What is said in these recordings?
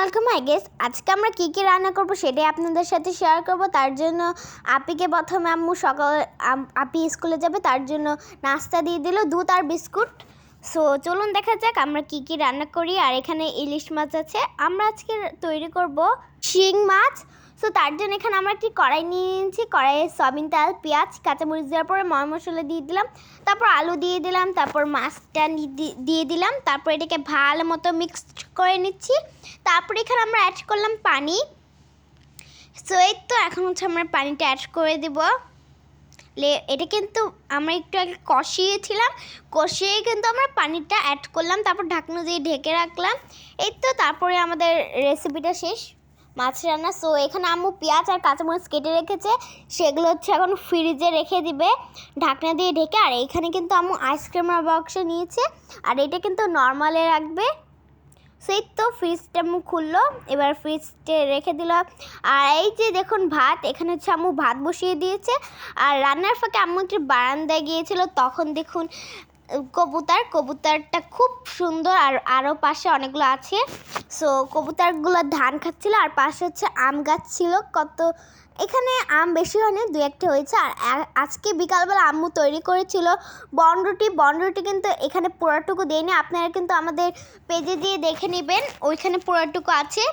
আলাইকুম I guess আজকে আমরা কী কী রান্না করব সেটাই আপনাদের সাথে শেয়ার করব। তার জন্য আপিকে প্রথমে আম্মু সকাল আপি স্কুলে যাবে, তার জন্য নাস্তা দিয়ে দিল, দুধ আর বিস্কুট। সো চলুন দেখা যাক আমরা কী কী রান্না করি আর এখানে ইলিশ মাছ আছে। আমরা আজকে তৈরি করব শিং মাছ। সো তার জন্য এখানে আমরা একটি কড়াই নিয়ে নিয়েছি। কড়াইয়ে সয়াবিন তেল, পেঁয়াজ, কাঁচামরিচ দেওয়ার পরে ময় মশলা দিয়ে দিলাম। তারপর আলু দিয়ে দিলাম। তারপর মাছটা দিয়ে দিলাম। তারপর এটাকে ভালো মতো মিক্স করে নিচ্ছি। তারপর এখানে আমরা অ্যাড করলাম পানি। সো এই তো, এখন হচ্ছে আমরা পানিটা অ্যাড করে দেব। এটা কিন্তু আমরা একটু আগে কষিয়েছিলাম, কষিয়ে কিন্তু আমরা পানিটা অ্যাড করলাম, তারপর ঢাকনা দিয়ে ঢেকে রাখলাম। এই তো তারপরে আমাদের রেসিপিটা শেষ, মাছ রান্না। সো এখানে আম্মু পেঁয়াজ আর কাঁচামরিচ কেটে রেখেছে, সেগুলো হচ্ছে এখন ফ্রিজে রেখে দিবে, ঢাকনা দিয়ে ঢেকে। আর এখানে কিন্তু আম্মু আইসক্রিমের বক্সে নিয়েছে, আর এটা কিন্তু নর্মালে রাখবে। সেই তো ফ্রিজটা মুখ খুললো, এবার ফ্রিজটা রেখে দিল। আর এই যে দেখুন ভাত, এখানে হচ্ছে আম্মু ভাত বসিয়ে দিয়েছে। আর রান্নার ফাঁকে আম্মু একটু বারান্দায় গিয়েছিল, তখন দেখুন কবুতর, কবুতরটা খুব সুন্দর, আর আরও পাশে অনেকগুলো আছে। সো কবুতরগুলো ধান খাচ্ছিল, আর পাশে হচ্ছে আম গাছ ছিল। কত, এখানে আম বেশি হয়নি দু একটা হয়েছে। আর আজকে বিকালবেলা আম্মু তৈরি করেছিল বনরুটি বনরুটি কিন্তু এখানে পোড়াটুকু দেয়নি। আপনারা কিন্তু আমাদের পেজে দিয়ে দেখে নেবেন। ওইখানে পোড়াটুকু আছে।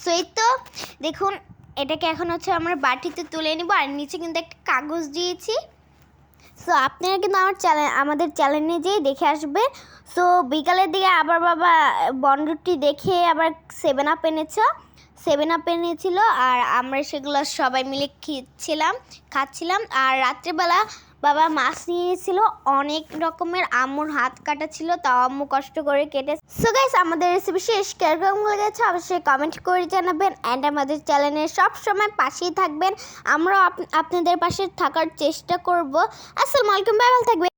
সো এই তো, দেখুন, এটাকে এখন হচ্ছে আমরা বাটিতে তুলে নিব। আর নিচে কিন্তু একটা কাগজ দিয়েছি। সো আপনারা কিন্তু আমার চ্যানেল আমাদের চ্যানেলে যেয়ে দেখে আসবে। সো বিকালের দিকে আবার বাবা বন্ডরটি দেখে আবার সেভেন আপ এনেছ। সেভেন আপ এনেছিল আর আমরা সেগুলো সবাই মিলে খেয়েছিলাম, খাচ্ছিলাম। আর রাত্রেবেলা বাবা মাছ নিয়েছিল, অনেক রকমের আম্মুর হাত কাটা ছিল, তাও আম্মু কষ্ট করে কেটে সো গাইস আমাদের রেসিপি শেষ। কেরকম লেগেছে অবশ্যই কমেন্ট করে জানাবেন অ্যান্ড আমাদের চ্যানেলে সব সময় পাশেই থাকবেন। আমরা আপ- আপনাদের পাশে থাকার চেষ্টা করব। আসসালামু আলাইকুম বাই থাকবেন।